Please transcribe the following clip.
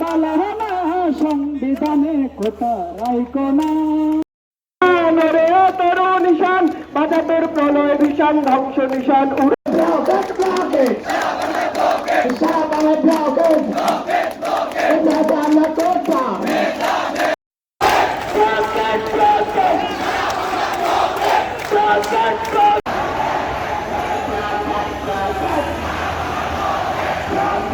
বলা না সংবিধানে কোথা রাইকো না তরু নিশান বাজাতের প্রলয় ভীষণ ধ্বংস নিশান Yeah.